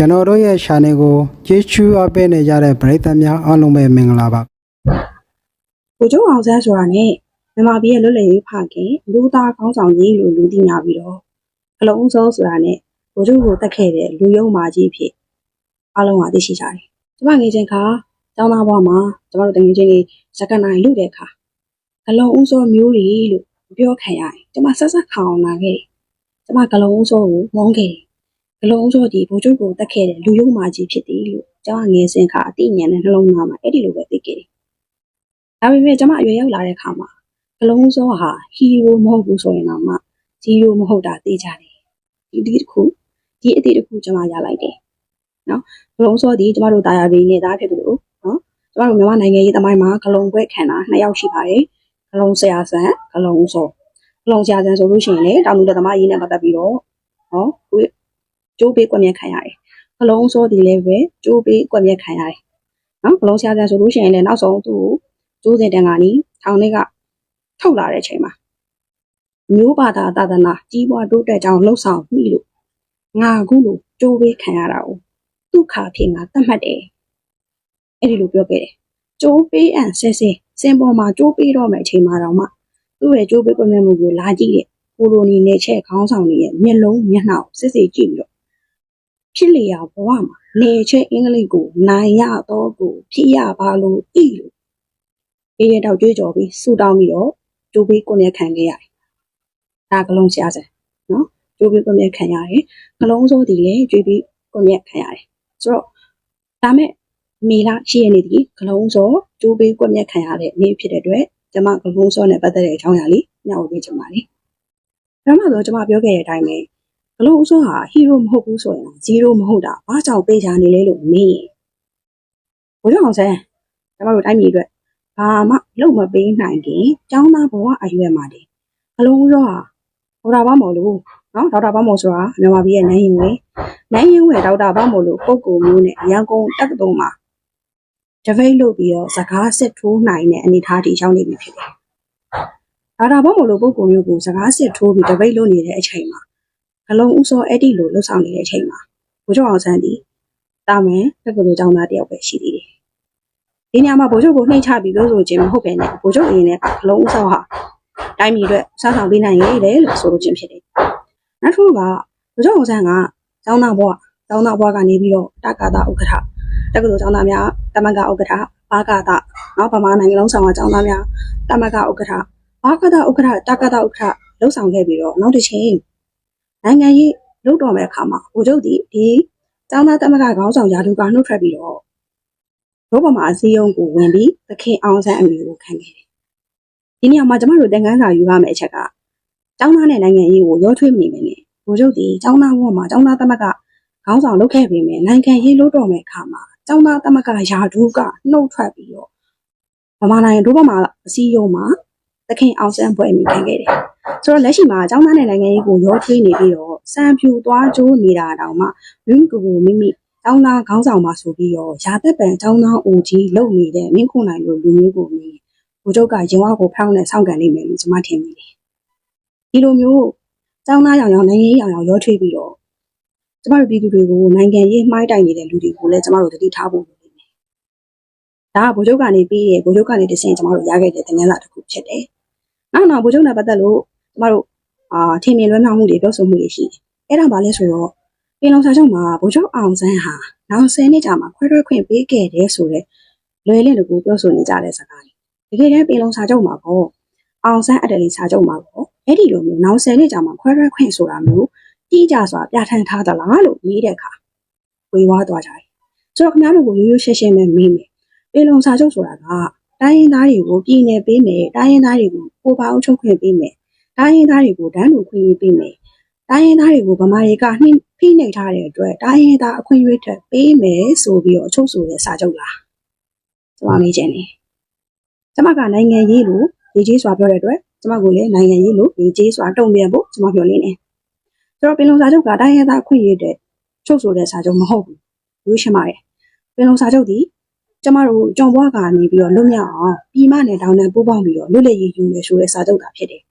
ကျွန်တော်တို့ရဲ့ channel ကိုကြည့်ရှုအပ်ပေးနေကြတဲ့ပရိသတ်များအားလုံးပဲမင်္ဂလာပါကိုကျိုးအောင်ဆန်းဆိုတာနဲ့မြန်မာပြည်ရဲ့လွတ်လပ်ရေးဖခင်လူသားကောင်းဆောင်ကြီးလို့လူသိများပြီးတော့အလုံးစုံဆိုတာနဲ့ကိုကျိုးကိုတက်ခဲ့တဲ့လူယုံမာကြီးဖြစ်အားလုံးကသိရှိကြတယ်။ကျမငယ်ချင်းခါကျောင်းသားဘဝမှာကျမတို့တငယ်ချင်းတွေစက္ကနိုင်လူတဲ့ခါဂလုံးဦးစောမျိုးတွေလို့ပြောခံရတယ်။ကျမဆက်ဆက်ခေါင်လာခဲ့တယ်။ကျမဂလုံးဦးစောကိုမုန်းခဲ့တယ်။ ဂလုံးဦးစောကြီးဘိုးကျိုးကိုတက်ခဲ့တဲ့လူယုံမာကြီးဖြစ်တယ်လို့ကျမငယ်စဉ်ခါအသိဉာဏ်နဲ့နှလုံးသားမှာအဲ့ဒီလိုပဲသိခဲ့တယ်။ဒါပေမဲ့ကျွန်မအရွယ်ရောက်လာတဲ့အခါမှာကလုံးစောဟာဟီးရိုးမဟုတ်ဘူးဆိုရင်တော့မှဂျီရိုးမဟုတ်တာသိကြတယ်ဒီဒီတစ်ခုဒီအတိတစ်ခုကျွန်မရလိုက်တယ်နော်ကလုံးစောဒီကျွန်မတို့တာယာပြည်နေတာဖြစ်တယ်လို့နော်ကျွန်မတို့မြန်မာနိုင်ငံရေးတမိုင်းမှာကလုံးခွဲခံတာနှစ်ယောက်ရှိပါတယ်ကလုံးဆရာဆန်ကလုံးစောကလုံးဆရာဆန်ဆိုလို့ရှိရင်လေတောင်လူလက်သမားရေးနဲ့ပတ်သက်ပြီးတော့ဟော ကိုကျိုးပေးကွက်မြက်ခံရတယ်ကလုံးစောဒီလည်းပဲကျိုးပေးကွက်မြက်ခံရတယ်နော်ကလုံးဆရာဆန်ဆိုလို့ရှိရင်လည်းနောက်ဆုံးသူ့ကိုကျိုးစင်တန်ကနီထောင်ထဲကထုတ်လာတဲ့အချိန်မှာမျိုးဘာသာသာသနာကြီးပွားတိုးတက်ကြောင်းလှုပ်ဆောင်မိလို့ငါအခုလိုကြိုးပေးခံရတာကိုဒုက္ခဖြစ်ငါတတ်မှတ်တယ်အဲ့ဒီလိုပြောခဲ့တယ်ကြိုးပေးအံဆဲဆဲစင်ပေါ်မှာကြိုးပေးတော့မယ့်အချိန်မှာတော့မှသူ့ရဲ့ကြိုးပေးကွက်မြတ်မှုကိုလာကြည့်တဲ့ကိုလိုနီနဲ့ချက်ခေါင်းဆောင်တွေရဲ့မျက်လုံးမျက်နှာကိုစစ်စစ်ကြည့်ပြီးတော့ ဖြစ်လျာဘဝမှာနေချက်အင်္ဂလိပ်ကိုနိုင်ရတော့ကိုဖြစ်ရပါလို့ဤလို့အေးရတော့ကြွေးကြော်ပြီးဆူတောင်းပြီးတော့ကျိုးပေးကွန်ရက်ခံခဲ့ရတယ်။ဒါကလုံးဆရာစံနော်ကျိုးပေးကွန်ရက်ခံရတယ်။ကလုံးစိုးဒီလည်းကြွေးပြီးကွန်ရက်ခံရတယ်။ဆိုတော့ဒါမဲ့မေလာရှိရနေဒီကလုံးစိုးကျိုးပေးကွန်ရက်ခံရတဲ့နေ့ဖြစ်တဲ့အတွက်ကျမကလုံးစိုးနဲ့ပတ်သက်တဲ့အကြောင်းအရာလေးညှောက်ပေးချင်ပါတယ်။ဒါမှတော့ကျမပြောခဲ့တဲ့အတိုင်းပဲ ကလုံးစိုးဟာဟီးရိုးမဟုတ်ဘူးဆိုရင်ဇီးရိုးမဟုတ်တာဘာကြောင့်ပေးချာနေလဲလို့မေးရင်ဘုရားအောင်ဆန်းကျမတို့တိုင်းပြည်အတွက်ဘာမှလုပ်မပေးနိုင်ခင်ကျောင်းသားဘဝအရွယ်မှာတည်းအလုံးစုံဟာဒေါက်တာဘာမို့လို့နော်ဒေါက်တာဘာမို့ဆိုတာမြန်မာပြည်ရဲ့နိုင်ရင်ဝယ်နိုင်ရင်ဝယ်ဒေါက်တာဘာမို့လို့ပုံကူမျိုးနဲ့ရန်ကုန်တက္ကသိုလ်မှာတပိတ်လုပ်ပြီးတော့စကားစစ်ထိုးနိုင်တဲ့အနေအထားထိရောက်နေပြီဖြစ်တယ်ဒေါက်တာဘာမို့လို့ပုံကူမျိုးကိုစကားစစ်ထိုးပြီးတပိတ်လုပ်နေတဲ့အချိန်မှာ အလုံးဥစောအဲ့ဒီလိုလှုပ်ဆောင်နေတဲ့အချိန်မှာဘုရားအောင်ဆန်းဒီတာမန်တက္ကသိုလ်ကျောင်းသားတယောက်ပဲရှိသေးတယ်ဒီနေရာမှာဗိုလ်ချုပ်ကိုနှိမ့်ချပြီးပြောဆိုခြင်းမဟုတ်ပဲနဲ့ဗိုလ်ချုပ်အနေနဲ့ကအလုံးအဆောက်ဟာတိုင်းပြည်အတွက်စားဆောင်ပေးနိုင်ရဲ့လေလို့ဆိုလိုခြင်းဖြစ်တယ်။နောက်တစ်ခုကဗိုလ်ချုပ်အောင်ဆန်းကကျောင်းသားဘဝကျောင်းသားဘဝကနေပြီးတော့တက္ကသဥက္ကဋ္ဌတက္ကသိုလ်ကျောင်းသားများတမကဥက္ကဋ္ဌဘာကသနော်ဗမာနိုင်ငံလုံးဆောင်ကကျောင်းသားများတမကဥက္ကဋ္ဌဘာကသဥက္ကဋ္ဌတက္ကသဥက္ကဋ္ဌလှုပ်ဆောင်ခဲ့ပြီးတော့နောက်တစ်ချိန် နိုင်ငံရေးလုပ်တော်မဲ့အခါမှာဗိုလ်ချုပ်ဒီဒီကျောင်းသားတမကခေါင်းဆောင်ရာထူးကနှုတ်ထွက်ပြီးတော့ဘောပေါ်မှာအစည်းအရုံးကိုဝင်ပြီးသခင်အောင်ဆန်းအမည်ကိုခံခဲ့တယ်။ဒီနေရာမှာကျမတို့သင်ခန်းစာယူရမယ့်အချက်ကကျောင်းသားနဲ့နိုင်ငံရေးကိုရောထွေးမနေမယ်နဲ့ဘိုလ်ချုပ်ဒီကျောင်းသားဘဝမှာကျောင်းသားသမက်ကခေါင်းဆောင်လုပ်ခဲ့ပေမဲ့နိုင်ငံရေးလို့တော့မဲ့အခါမှာကျောင်းသားသမက်ကယာဒူးကနှုတ်ထွက်ပြီးတော့ဗမာနိုင်ငံတို့ဘက်မှာအစည်းအရုံးမှာသခင်အောင်ဆန်းဘွဲ့အမည်ခံခဲ့တယ်။ ဆိုတော့လက်ရှိမှာကျောင်းသားနဲ့နိုင်ငံရေးကိုရောထွေးနေပြီးတော့စံပြူသွားကြိုးနေတာတောင်မှမိမိကိုယ်ကိုမိမိကျောင်းသားခေါင်းဆောင်ပါဆိုပြီးတော့ရာသက်ပံကျောင်းသားအိုကြီးလုပ်နေတဲ့မင်းခုနိုင်လိုလူမျိုးကိုမြင်ဘိုလ်ချုပ်ကရင်ဝါကိုဖောင်းနဲ့စောင့်ကန်နေမယ်လို့ကျွန်မထင်မိတယ်။ဒီလိုမျိုးကျောင်းသားရောင်ရောင်နိုင်ငံရေးရောင်ရောင်ရောထွေးပြီးတော့ကျွန်မတို့ပြည်သူတွေကိုနိုင်ငံရေးမှိုင်းတိုင်နေတဲ့လူတွေကိုလည်းကျွန်မတို့တတိထားဖို့လိုနေတယ်။ဒါကဘိုလ်ချုပ်ကနေပြီးရဲ့ဘိုလ်ချုပ်ကနေတဆင့်ကျွန်မတို့ရခဲ့တဲ့တင်ငန်းစာတစ်ခုဖြစ်တယ်။နောက်နောက်ဘိုလ်ချုပ်နဲ့ပတ်သက်လို့ကျွန် မတို့အာထင်မြင်လွဲမှားမှုတွေပြောဆိုမှုတွေရှိတယ်။အဲ့ဒါဘာလဲဆိုတော့ပင်လုံစာချုပ်မှာဗိုလ်ချုပ်အောင်ဆန်းဟာနောက်10နှစ်ကြာမှခွဲထွက်ခွင့်ပေးခဲ့တယ်ဆိုတော့လွယ်လင့်တကူပြောဆိုနေကြတဲ့စကားတွေတကယ်တမ်းပြည်လုံးစာချုပ်မှာပေါ့အောင်ဆန်းအတလီစာချုပ်မှာပေါ့အဲ့ဒီလိုမျိုးနောက်10နှစ်ကြာမှခွဲထွက်ခွင့်ဆိုတာမျိုးတိကျစွာပြဋ္ဌာန်းထားသလားလို့မေးတဲ့အခါဝေဝါးသွားကြတယ်ဆိုတော့ခင်ဗျားတို့ကိုရိုးရိုးရှင်းရှင်းပဲမေးမယ်ပြည်လုံးစာချုပ်ဆိုတာကတိုင်းရင်းသားတွေကိုပြည်နယ်ပေးမယ်တိုင်းရင်းသားတွေကိုကိုယ်ပါအုပ်ချုပ်ခွင့်ပေးမယ် တိုင်းရင်းသားတွေကိုတန်းတူခွင့်ရေးပေးမယ်တိုင်းရင်းသားတွေကိုဗမာတွေကနှိမ့်ဖိနှိပ်ထားတဲ့အတွက်တိုင်းရင်းသားအခွင့်အရေးထက်ပေးမယ်ဆိုပြီးတော့အချုပ်ဆိုတဲ့စာချုပ်လားကျွန်မမေးချင်တယ်ကျွန်မကနိုင်ငံရေးလို့ရေးကြီးစွာပြောတဲ့အတွက်ကျွန်မကိုလည်းနိုင်ငံရေးလို့ရေးကြီးစွာတုံ့ပြန်ဖို့ကျွန်မပြောလင်းတယ်ဆိုတော့ပင်လုံစာချုပ်ကတိုင်းရင်းသားအခွင့်အရေးတဲ့ချုပ်ဆိုတဲ့စာချုပ်မဟုတ်ဘူးရိုးရှင်းပါတယ်ပင်လုံစာချုပ်ဒီကျမတို့ကြုံဘွားကနေပြီးတော့လွတ်မြောက်အောင်ပြည်မနဲ့တောင်နဲ့ပူးပေါင်းပြီးတော့လွတ်လပ်ရေးယူမယ်ဆိုတဲ့စာချုပ်တာဖြစ်တယ်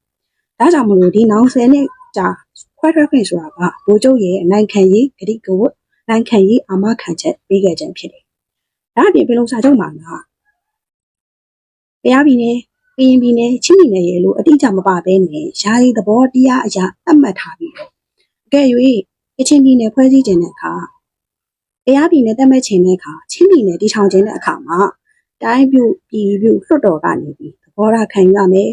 ဒါကြောင့်မလို့ဒီနောက်10နှစ်ကြာခွဲထွက်ခွင့်ဆိုတာကဘိုးကျုပ်ရဲ့အနိုင်ခံရေးဂရိကဝတ်နိုင်ခံရေးအာမခံချက်ပေးခဲ့ခြင်းဖြစ်တယ်။ဒါအပြင်ပြည်လုံးစာချုပ်မှာကတရားပြည်နယ်ကရင်ပြည်နယ်ချင်းပြည်နယ်ရဲ့လို့အတိအကျမပါဘဲနဲ့ယာယီသဘောတရားအရာသတ်မှတ်ထားပြီးတော့အကယ်၍ကချင်ပြည်နယ်ဖွဲ့စည်းခြင်းတဲ့အခါတရားပြည်နယ်သတ်မှတ်ခြင်းတဲ့အခါချင်းပြည်နယ်တည်ထောင်ခြင်းတဲ့အခါမှာတိုင်းပြုပြည်ပြုလွှတ်တော်ကနေပြီးသဘောထားခံရမယ်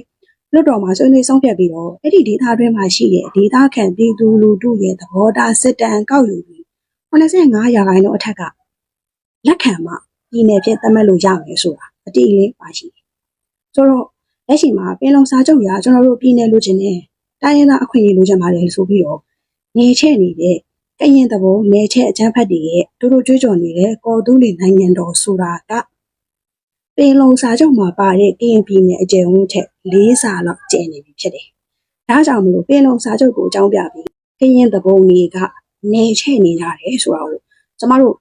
လွှတ်တော်မှာဆွေးနွေးဆုံးဖြတ်ပြီးတော့အဲ့ဒီဒေသတွင်းမှာရှိတဲ့ဒေသခံပြည်သူလူထုရဲ့သဘောထားစစ်တမ်းကောက်ယူပြီး85ရာခိုင်နှုန်းအထက်ကလက်ခံမှပြည်နယ်ဖြစ်သတ်မှတ်လို့ရမယ်ဆိုတာအတိအလင်းပါရှိတယ်ဆိုတော့လက်ရှိမှာပင်လုံစာချုပ်ရာကျွန်တော်တို့ပြည်နယ်လိုချင်တဲ့တိုင်းရင်းသားအခွင့်အရေးလိုချင်ပါတယ်ဆိုပြီးတော့နေချက်နေတဲ့ကရင်တဘောနေချက်အချမ်းဖတ်တွေရဲ့တို့တို့ကြွေးကြော်နေတဲ့ကော်တူးလီနိုင်ငံတော်ဆိုတာက ပင်လုံစာချုပ်မှာပါတဲ့ကရင်ပြည်နယ်အကျယ်ဝန်းထက်၄ဆလောက်ကျယ်နေပြီဖြစ်တယ်။ဒါကြောင့်မလို့ပင်လုံစာချုပ်ကိုအကြောင်းပြပြီးကရင်တဘောတွေကနေချက်နေကြတယ်ဆိုတာကိုကျမတို့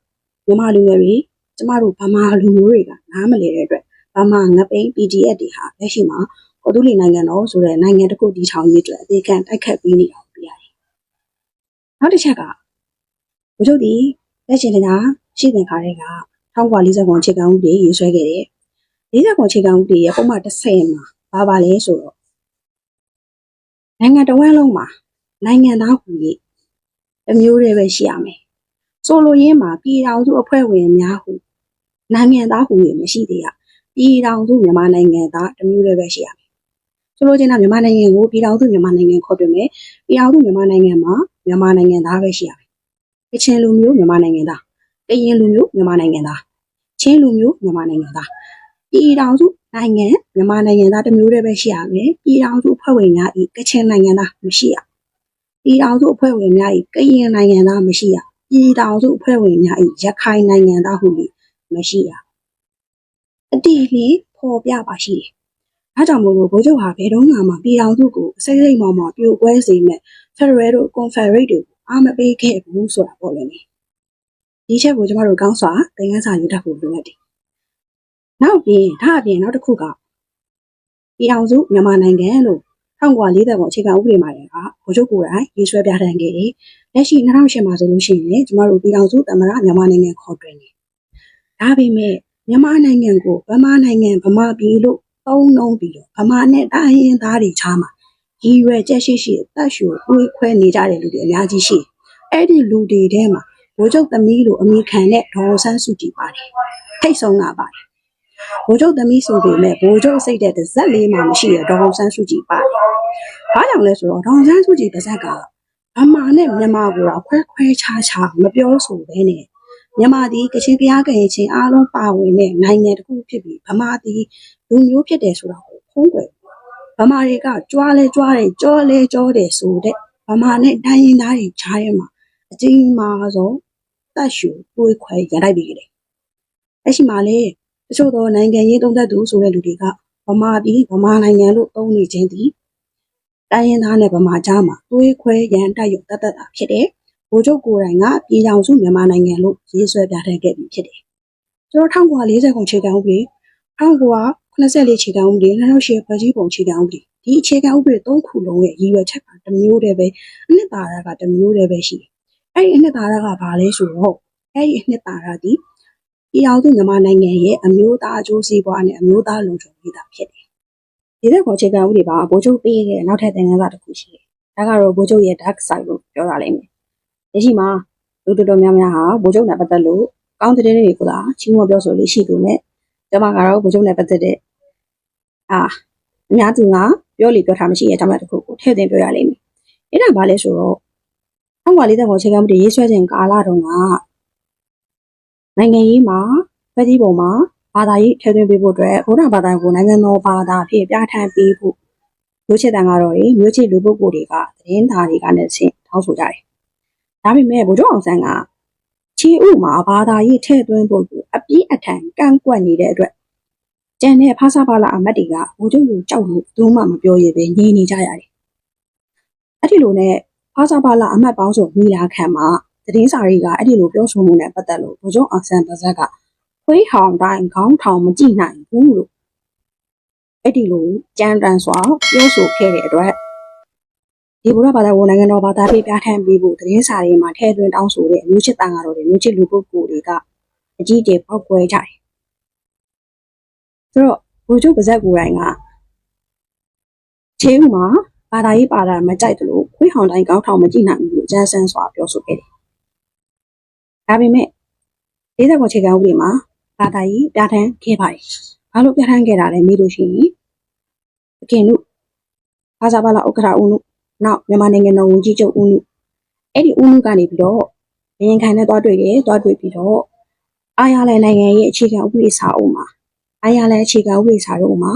မြန်မာလူငယ်တွေကျမတို့ဗမာလူမျိုးတွေကနားမလည်တဲ့အတွက်ဗမာငပိန်း PDF တွေဟာလက်ရှိမှာကော်တူးလီနိုင်ငံတော်ဆိုတဲ့နိုင်ငံတစ်ခုတည်ထောင်ရေးအတွက်အသေးခံတိုက်ခတ်ပြီးနေတာကိုပြရတယ်။နောက်တစ်ချက်ကဘုချုပ်ဒီလက်ရှင်ကရှိတဲ့ခါတွေက1940ခုအခြေခံဥပဒေရေးဆွဲခဲ့တယ်။ 40ခုအခြေခံဥပဒေရဲ့ပုံမှန်30မှာဘာပါလဲဆိုတော့နိုင်ငံတော်ဝန်လုံးမှာနိုင်ငံသားဟူ၍တစ်မျိုးတည်းပဲရှိရမယ်။ဆိုလိုရင်းမှာပြည်ထောင်စုအဖွဲ့ဝင်များဟုနိုင်ငံသားဟူ၍မရှိသေးရ။ပြည်ထောင်စုမြန်မာနိုင်ငံသားတစ်မျိုးတည်းပဲရှိရမယ်။ဆိုလိုချင်တာမြန်မာနိုင်ငံကိုပြည်ထောင်စုမြန်မာနိုင်ငံခေါ်ပြမယ်။ပြည်ထောင်စုမြန်မာနိုင်ငံမှာမြန်မာနိုင်ငံသားပဲရှိရမယ်။ကချင်လူမျိုးမြန်မာနိုင်ငံသား၊ကရင်လူမျိုးမြန်မာနိုင်ငံသား၊ချင်းလူမျိုးမြန်မာနိုင်ငံသား။ ပြည်ထောင်စုနိုင်ငံမြန်မာနိုင်ငံသားတစ်မျိုးတည်းပဲရှိရမယ်။ပြည်ထောင်စုအဖွဲ့ဝင်များဤကချင်နိုင်ငံသားမရှိရ။ပြည်ထောင်စုအဖွဲ့ဝင်များဤကရင်နိုင်ငံသားမရှိရ။ပြည်ထောင်စုအဖွဲ့ဝင်များဤရခိုင်နိုင်ငံသားဟု၍မရှိရ။အတိအလင်းဖော်ပြပါရှိတယ်။ဒါကြောင့်မို့လို့ဘိုးချုပ်ဟာဘယ်တော့မှပြည်ထောင်စုကိုစိတ်စိတ်မောင်မောင်ပြိုကွဲစေမဲ့ Federal တို့ Confederate တို့အားမပေးခဲ့ဘူးဆိုတာပေါ့လေ။ဒီချက်ကိုကျမတို့ကောင်းစွာသင်ခန်းစာယူတတ်ဖို့လိုအပ်တယ်။ နောက်ပြီးဒါအပြင်နောက်တစ်ခုကပြည်ထောင်စုမြန်မာနိုင်ငံလို့1940ခုအခြေခံဥပဒေမှာလည်းကဘိုးချုပ်ကိုယ်တိုင်ရေးဆွဲပြဋ္ဌာန်းခဲ့တယ်။လက်ရှိ2008မှာဆိုလို့ရှိရင်ကျမတို့ပြည်ထောင်စုသမ္မတမြန်မာနိုင်ငံခေါ်တွင်တယ်။ဒါပေမဲ့မြန်မာနိုင်ငံကိုဗမာနိုင်ငံဗမာပြည်လို့သုံးနှုံးပြီးတော့ဗမာနဲ့တိုင်းရင်းသားတွေချားမှာရည်ရွယ်ချက်ရှိရှိအသက်ရှူတွေးခွဲနေကြတဲ့လူတွေအများကြီးရှိတယ်။အဲ့ဒီလူတွေထဲမှာဘိုးချုပ်သမီးလိုအမိခံတဲ့ဒေါ်ဆန်းစုကြည်ပါတယ်။ထိတ်ဆုံးကပါတယ်။ ဘိုးချုပ်သမီးဆိုပေမဲ့ဘိုးချုပ်စိတ်တဲ့တစ်စက်လေးမှမရှိတဲ့ဒေါ်ဆန်းစုကြည်ပါတယ်။ဘာကြောင့်လဲဆိုတော့ဒေါ်ဆန်းစုကြည်တစ်စက်ကဗမာနဲ့မြန်မာကိုတော့ခွဲခွဲခြားခြားမပြောဆိုဘဲနဲ့မြန်မာဒီကချင်ကရားကရင်ချင်းအားလုံးပါဝင်တဲ့နိုင်ငံတစ်ခုဖြစ်ပြီးဗမာဒီလူမျိုးဖြစ်တယ်ဆိုတာကိုဖုံးကွယ်ဗမာတွေကကြွားလဲကြွားတယ်ကြောလဲကြောတယ်ဆိုတဲ့ဗမာနဲ့တိုင်းရင်းသားတွေခြားရဲမှာအကြီးမားဆုံးတတ်ရှူတွေးခွဲရလိုက်ပြီလေအဲ့ရှိမှလေတ ချို့သောနိုင်ငံရေးသုံးသက်သူဆိုတဲ့လူတွေကဗမာပြည်ဗမာနိုင်ငံလို့သုံးနေခြင်းဒီတိုင်းရင်းသားနဲ့ဗမာကြားမှာတွေးခွဲရန်တိုက်ရုံတတ်တတ်တာဖြစ်တယ်ဗိုလ်ချုပ်ကိုယ်တိုင်ကပြည်ထောင်စုမြန်မာနိုင်ငံလို့ရေးဆွဲပြဋ္ဌာန်းခဲ့ပြီးဖြစ်တယ်ကျွန်တော်1940ခုအခြေခံဥပဒေ1984အခြေခံဥပဒေ2008ဖွဲ့စည်းပုံအခြေခံဥပဒေဒီအခြေခံဥပဒေ၃ခုလုံးရဲ့ရည်ရွယ်ချက်ကတစ်မျိုးတည်းပဲအနှစ်သာရကတစ်မျိုးတည်းပဲရှိတယ်အဲ့ဒီအနှစ်သာရကဘာလဲဆိုတော့အဲ့ဒီအနှစ်သာရဒီ ပြည်ထောင်စုမြန်မာနိုင်ငံရဲ့အမျိုးသားအကျိုးစီးပွားနဲ့အမျိုးသားလုံခြုံရေးတာဖြစ်တယ်ဒီတဲ့ခေါ်အခြေခံဥပဒေပါဗိုလ်ချုပ်ပေးခဲ့တဲ့နောက်ထပ်သင်ခန်းစာတစ်ခုရှိတယ်ဒါကတော့ဗိုလ်ချုပ်ရဲ့ dark side လို့ပြောရလိမ့်မယ်လက်ရှိမှာလူတော်တော်များများဟာဗိုလ်ချုပ်နဲ့ပတ်သက်လို့ကောင်းတဲ့တဲ့တွေကိုသာချီးမွမ်းပြောဆိုလေးရှိပေမဲ့ကျွန်မကတော့ဗိုလ်ချုပ်နဲ့ပတ်သက်တဲ့အာအများသူကပြောလေပြောထားမရှိရဲ့အကြောင်းအရာတစ်ခုကိုထည့်သွင်းပြောရလိမ့်မယ်။အဲ့ဒါဘာလဲဆိုတော့1940ဘောချိန်ကမှုတည်းရေးဆွဲခြင်းကာလတုန်းက နိုင်ငံရေးမှာဖက်ကြီးပုံမှာဘာသာရေးထည့်သွင်းပေးဖို့အတွက်ဘုရားဘာသာကိုနိုင်ငံတော်ဘာသာအဖြစ်ပြဋ္ဌာန်းပေးဖို့မျိုးချစ်တန်ကတော့မျိုးချစ်လူပုဂ္ဂိုလ်တွေကသတင်းသားတွေကလည်းဆင့်ထောက်ဆိုကြတယ်။ဒါပေမဲ့ဗိုလ်ချုပ်အောင်ဆန်းကချီဥမှာဘာသာရေးထည့်သွင်းဖို့ကိုအပြင်းအထန်ကန့်ကွက်နေတဲ့အတွက်ကျန်တဲ့ဖားစာပါလာအမတ်တွေကဗိုလ်ချုပ်ကိုကြောက်လို့ဘူးမှမပြောရပဲနေနေကြရတယ်။အဲ့ဒီလိုနဲ့ဖားစာပါလာအမတ်ပေါင်းစုမိလာခံမှာ သတင်းစာတွေကအဲ့ဒီလိုပြောဆိုမှုနဲ့ပတ်သက်လို့ဗိုလ်ချုပ်အောင်ဆန်းပါဇက်ကခွေးဟောင်တိုင်းခေါင်းထောင်မကြည့်နိုင်ဘူးလို့အဲ့ဒီလိုကြမ်းတမ်းစွာပြောဆိုခဲ့တဲ့အတွက်ဒီဘုရားဘာသာဝင်နိုင်ငံတော်ဘာသာပြပြထမ်းပြီးဖို့သတင်းစာတွေမှာထည့်သွင်းတောင်းဆိုတဲ့မျိုးချစ်တန်ကတော့တွေမျိုးချစ်လူပုဂ္ဂိုလ်တွေကအကြီးအကျယ်ပောက်ကွဲကြတယ်ဆိုတော့ဘုချုပ်ပါဇက်ကိုယ်တိုင်ကချေးဥမှာဘာသာရေးပါတာမကြိုက်တယ်လို့ခွေးဟောင်တိုင်းကောင်းထောင်မကြည့်နိုင်ဘူးလို့ကျန်းဆန်းစွာပြောဆိုခဲ့တယ် ဒါပေမဲ့ဒေသကောခြေကံဥပဒေမှာဘာသာရေးပြဋ္ဌာန်းခဲ့ပါတယ်ဘာလို့ပြဋ္ဌာန်းခဲ့တာလဲမေးလို့ရှိရင်အကင်တို့ဘာသာပါလာဥက္ကဋ္ဌဦးနုနောက်မြန်မာနိုင်ငံတော်ဝန်ကြီးချုပ်ဦးနုအဲ့ဒီဦးနုကနေပြီးတော့ဘရင်ခိုင်နဲ့တွားတွေ့တယ်တွားတွေ့ပြီးတော့အာရလန်နိုင်ငံရဲ့အခြေခံဥပဒေစာအုပ်မှာအာရလန်အခြေခံဥပဒေစာအုပ်မှာ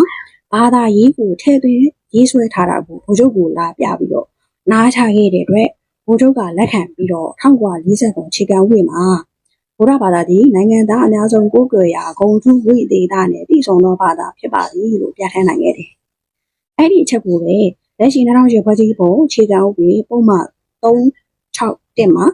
ဘာသာရေးကိုထည့်သွင်းရေးဆွဲထားတာကိုဘိုလ်ချုပ်ကိုလာပြပြီးတော့နားချခဲ့တဲ့အတွက် ဘိုလ်ချုပ်ကလက်ခံပြီးတော့1940ခုအခြေခံဥပဒေမှာဘုရားဘာသာသည်နိုင်ငံသားအများဆုံးကိုးကွယ်ရာဂုံထုဝိသေသနဲ့တည်ဆုံသောဘာသာဖြစ်ပါသည်လို့ပြဋ္ဌာန်းနိုင်ခဲ့တယ်။အဲ့ဒီအချက်ကိုပဲလက်ရှိ2000ဖွဲ့စည်းပုံအခြေခံဥပဒေပုံမှန်361မှာ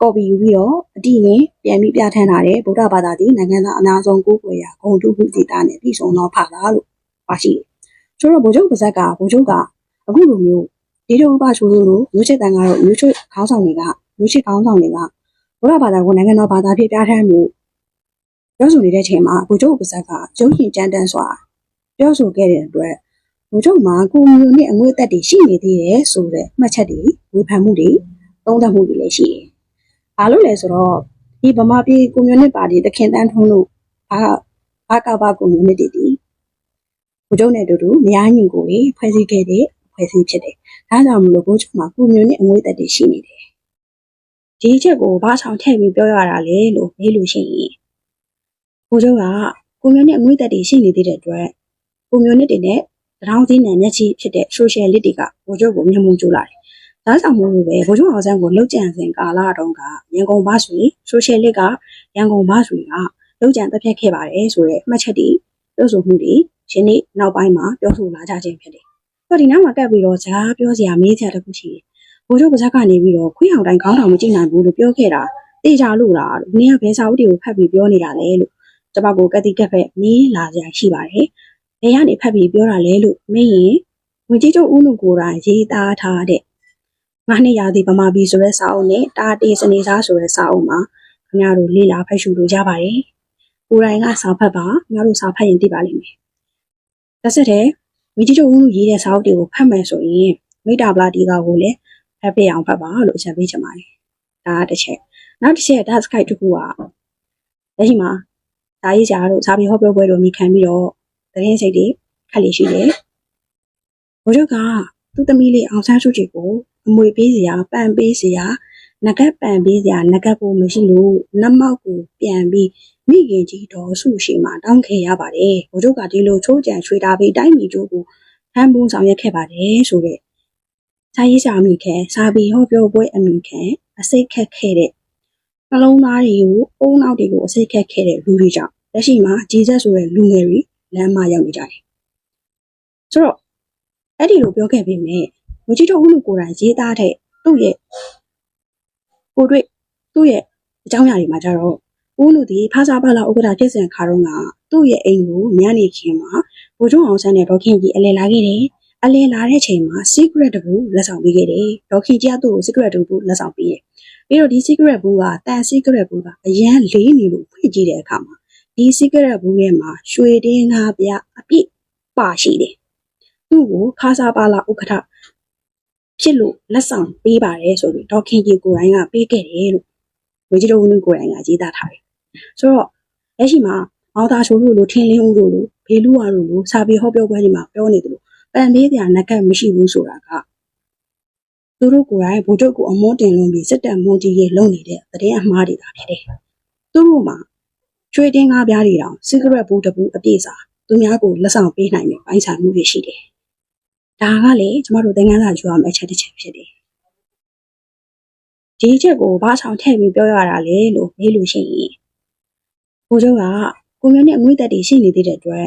ကော်ပီယူပြီးတော့အတိအကျပြန်ပြီးပြဋ္ဌာန်းထားတဲ့ဗုဒ္ဓဘာသာသည်နိုင်ငံသားအများဆုံးကိုးကွယ်ရာဂုံထုဝိသေသနဲ့တည်ဆုံသောဘာသာလို့ပါရှိတယ်။ဆိုတော့ဗိုလ်ချုပ်ပါဇက်ကဗိုလ်ချုပ်ကအခုလိုမျိုး ဒီလိုဥပချိုးလို့မျိုးချစ်တန်ကတော့မျိုးချစ်ခေါင်းဆောင်တွေကမျိုးချစ်ခေါင်းဆောင်တွေကဘုရားဘာသာကိုနိုင်ငံတော်ဘာသာဖြစ်ပြဋ္ဌာန်းမှုပြောဆိုနေတဲ့အချိန်မှာဗိုလ်ချုပ်ပါဇက်ကရုံးရင်ကြမ်းတမ်းစွာပြောဆိုခဲ့တဲ့အတွက်ဗိုလ်ချုပ်မှာကိုမျိုးနဲ့အငွေ့သက်တွေရှိနေသေးတယ်ဆိုတဲ့မှတ်ချက်တွေဝေဖန်မှုတွေသုံးသပ်မှုတွေလည်းရှိတယ်။ဘာလို့လဲဆိုတော့ဒီဗမာပြည်ကွန်မြူနစ်ပါတီတခင်တန်းထုံးလို့ဘာဘာကဘာကွန်မြူနစ်တွေဒီဗိုလ်ချုပ်နဲ့အတူတူမယားညီကိုတွေဖွဲ့စည်းခဲ့တဲ့ ဖွဲ့စည်းဖြစ်တယ်။ဒါကြောင့်မလို့ဗိုလ်ချုပ်မှာကွန်မြူနစ်အငွေ့သက်တွေရှိနေတယ်။ဒီချက်ကိုဘာဆောင်ထည့်ပြီးပြောရတာလဲလို့မေးလို့ရှိရင်ဗိုလ်ချုပ်ကကွန်မြူနစ်အငွေ့သက်တွေရှိနေသေးတဲ့အတွက်ကွန်မြူနစ်တွေနဲ့တောင်သေးနံမျက်ချီဖြစ်တဲ့ social လစ်တွေကဗိုလ်ချုပ်ကိုမျက်မှောက်ကျလာတယ်။ဒါကြောင့်မို့လို့ပဲဗိုလ်ချုပ်အောင်ဆန်းကိုလှုပ်ကြံစဉ်ကာလတုန်းကရန်ကုန်ဘာဆွေ social လစ်ကရန်ကုန်ဘာဆွေကလှုပ်ကြံတက်ဖြတ်ခဲ့ပါတယ်ဆိုတဲ့မှတ်ချက်တွေပြောဆိုမှုတွေရှင်နေ့နောက်ပိုင်းမှာပြောဆိုလာကြခြင်းဖြစ်တယ်။ တော့ဒီနောက်မှာကပ်ပြီးတော့ဇာပြောစရာမေးစရာတစ်ခုရှိတယ်။ဗိုလ်ချုပ်ပါဇက်ကနေပြီးတော့ခွေးအောင်တိုင်းခေါင်းထောင်မကြည့်နိုင်ဘူးလို့ပြောခဲ့တာတေချာလို့လားလို့နင်းကဘယ်စာအုပ်တွေကိုဖတ်ပြီးပြောနေတာလဲလို့ကျမကိုကတိကက်ပဲမင်းလာစရာရှိပါတယ်။ဘယ်ကနေဖတ်ပြီးပြောတာလဲလို့မင်းရင်ငွေကြီးချုပ်ဦးနုကိုယ်တိုင်ရေးသားထားတဲ့ငါနှစ်ရာသီဗမာပြည်ဆိုတဲ့စာအုပ်နဲ့တာတေစနေစားဆိုတဲ့စာအုပ်မှာခင်ဗျားတို့လေ့လာဖတ်ရှုလို့ရပါတယ်။ကိုယ်တိုင်ကစာဖတ်ပါခင်ဗျားတို့စာဖတ်ရင်သိပါလိမ့်မယ်။တစ်ဆက်တ ည်းငွေကြီးချုပ်ဦးနုရေးတဲ့စာအုပ်တွေကိုဖတ်မယ်ဆိုရင်မိတ္တာပလာတီကာကိုလည်းဖတ်ပြအောင်ဖတ်ပါလို့အချက်ပေးချင်ပါတယ်။ဒါကတစ်ချက်။နောက်တစ်ချက်ဒါစကိုက်တစ်ခုကလက်ရှိမှာဒါရေးကြတို့ဇာပြီးဟောပြောပွဲတို့မိခံပြီးတော့သတင်းစိတ်တွေခက်လေရှိတယ်။ဘိုးချုပ်ကသူ့သမီးလေးအောင်ဆန်းစုကြည်ကိုအမွေပေးစရာပန်ပေးစရာငကက်ပန်ပေးစရာငကက်ကိုမရှိလို့နတ်မောက်ကိုပြန်ပြီး မိခင်ကြီးတော်စုရှိမှတောင်းခဲ့ရပါတယ်။ဘိုးချုပ်ကဒီလိုချိုးကြံချွေတာပြီးတိုင်းပြည်ကျိုးကိုဟန်ပုံဆောင်ရွက်ခဲ့ပါတယ်ဆိုတဲ့စာရေးစာအမိခံစာပေဟောပြောပွဲအမိခံအစိတ်ခက်ခဲ့တဲ့နှလုံးသားတွေကိုအုံနောက်တွေကိုအစိတ်ခက်ခဲ့တဲ့လူတွေကြောင့်လက်ရှိမှာဂျေဇက်ဆိုတဲ့လူငယ်တွေလမ်းမရောက်နေကြတယ်။ဆိုတော့အဲ့ဒီလိုပြောခဲ့ပေမဲ့ဝကြီးတော်ဦးလူကိုယ်တိုင်ရေးသားတဲ့သူ့ရဲ့ကိုတွေ့သူ့ရဲ့အကြောင်းအရာတွေမှာကြတော့ ဦးလူဒီဖားစားပါလာဥက္ကဋ္ဌဖြစ်စဉ်ခါတော့ကသူ့ရဲ့အိမ်ကိုညနေခင်းမှာဘိုးချုံအောင်ဆန်းနဲ့ဒေါခင်ကြီးအလဲလာခဲ့တယ်။အလဲလာတဲ့ချိန်မှာ secret တကူလက်ဆောင်ပေးခဲ့တယ်။ဒေါခင်ကြီးကသူ့ကို secret တကူလက်ဆောင်ပေးတယ်။ပြီးတော့ဒီ secret ဘူးကတန် secret ဘူးကအရန်လေးနေလို့ဖွင့်ကြည့်တဲ့အခါမှာဒီ secret ဘူးထဲမှာရွှေတင်းငါးပြအပြည့်ပါရှိတယ်။သူ့ကိုခါစားပါလာဥက္ကဋ္ဌဖြစ်လို့လက်ဆောင်ပေးပါတယ်ဆိုပြီးဒေါခင်ကြီးကိုယ်တိုင်ကပေးခဲ့တယ်လို့ဝေကြီးတော်ဦးကိုယ်တိုင်ကရေးသားထားတယ်။ ဆိုတော့လက်ရှိမှာမောင်သားချိုးလို့လို့ထင်းလင်းဦးလို့လို့ဘေလူဝါလို့လို့စာပေဟောပြောပွဲတွေမှာပြောနေတယ်လို့ပန်ပေးပြနက်ကတ်မရှိဘူးဆိုတာကသူတို့ကိုယ်တိုင်ဗိုလ်ချုပ်ကိုအမွန်းတင်လုံးပြီးစစ်တပ်မွန်တီရဲ့လုံနေတဲ့သတင်းအမှားတွေသာဖြစ်တယ်။သူတို့မှာကျွေးတင်းကားပြားတွေတောင် cigarette ဘူးတပူအပြည့်စာသူများကိုလက်ဆောင်ပေးနိုင်တဲ့ပိုင်းခြားမှုတွေရှိတယ်။ဒါကလေကျမတို့သင်ခန်းစာယူရမယ့်အချက်တစ်ချက်ဖြစ်တယ်။ဒီအချက်ကိုဘာဆောင်ထည့်ပြီးပြောရတာလဲလို့မေးလို့ရှိရင် ဘိုးချုပ်ကကွန်မြူနစ်အငွေ့သက်တွေရှိနေသေးတဲ့အတွက်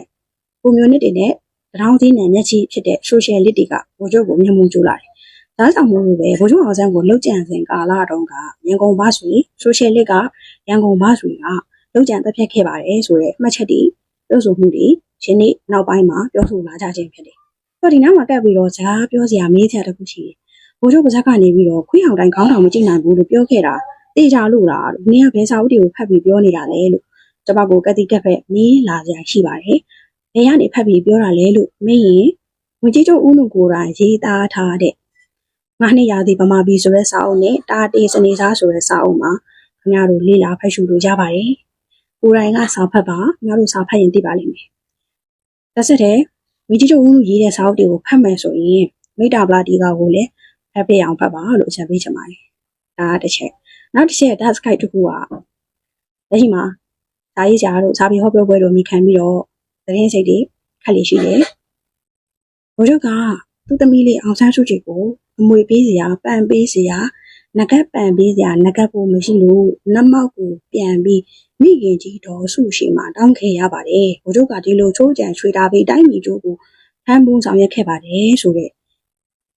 ကွန်မြူနစ်တွေနဲ့တောင်သေးနံမျက်ချီဖြစ်တဲ့ social လစ်တွေကဘိုးချုပ်ကိုမျက်မှောက်ကျလာတယ်။ဒါကြောင့်မို့လို့ပဲဘိုးချုပ်အောင်ဆန်းကိုလှုပ်ကြံစဉ်ကာလတုန်းကရန်ကုန်ဘာဆွေ social လစ်ကရန်ကုန်ဘာဆွေကလှုပ်ကြံတက်ဖြတ်ခဲ့ပါတယ်ဆိုတဲ့မှတ်ချက်တွေပြောဆိုမှုတွေရှင်နေ့နောက်ပိုင်းမှာပြောဆိုလာကြခြင်းဖြစ်တယ်တော့ဒီနောက်မှာကပ်ပြီးတော့စကားပြောစရာမေးစရာတစ်ခုရှိတယ်ဘိုးချုပ်ပါဇက်ကနေပြီးတော့ခွေးအောင်တိုင်းခေါင်းတောင်မကြည့်နိုင်ဘူးလို့ပြောခဲ့တာတေချာလို့လားလို့နင်းကဘယ်စာအုပ်တွေကိုဖတ်ပြီးပြောနေတာလဲလို့ ကျမကိုကတိကက်ဖက်မင်းလာစရာရှိပါတယ်ဘယ်ကနေဖတ်ပြီးပြောတာလဲလို့မင်းရင်ငွေကြီးချုပ်ဦးနုကိုယ်တိုင်ရေးသားထားတဲ့ငါနှစ်ရာသီဗမာပြည်ဆိုတဲ့စာအုပ်နဲ့တာတေစနေစားဆိုတဲ့စာအုပ်မှာခင်ဗျားတို့လေ့လာဖတ်ရှုလို့ရပါတယ်ကိုယ်တိုင်ကစာဖတ်ပါခင်ဗျားတို့စာဖတ်ရင်သိပါလိမ့်မယ်တစ်ဆက်တည်းမိကြီးတို့ဦးလူရေးတဲ့စာအုပ်တွေကိုဖတ်မယ်ဆိုရင်မိတ္တာပလာတီကာကိုလည်းဖတ်ပြအောင်ဖတ်ပါလို့အချက်ပေးချင်ပါတယ်။ဒါကတစ်ချက်။နောက်တစ်ချက် dark sky တစ်ခုကလက်ရှိမှာ စာရေးစာတို့စာပေဟောပြောပွဲတို့မိခံပြီးတော့သတင်းစိတ်တွေခက်လေရှိတယ်။ဘိုးချုပ်ကသူ့သမီးလေးအောင်ဆန်းစုကြည်ကိုအမွေပေးစရာပန်ပေးစရာငကတ်ပန်ပေးစရာငကတ်ဖို့မရှိလို့နတ်မောက်ကိုပြန်ပြီးမိခင်ကြီးတော်စုရှိမှတောင်းခဲ့ရပါတယ်။ဘိုးချုပ်ကဒီလိုချိုးကြံချွေတာပြီးတိုင်းပြည်ကျိုးကိုဖမ်းပုံးဆောင်ရွက်ခဲ့ပါတယ်ဆိုတဲ့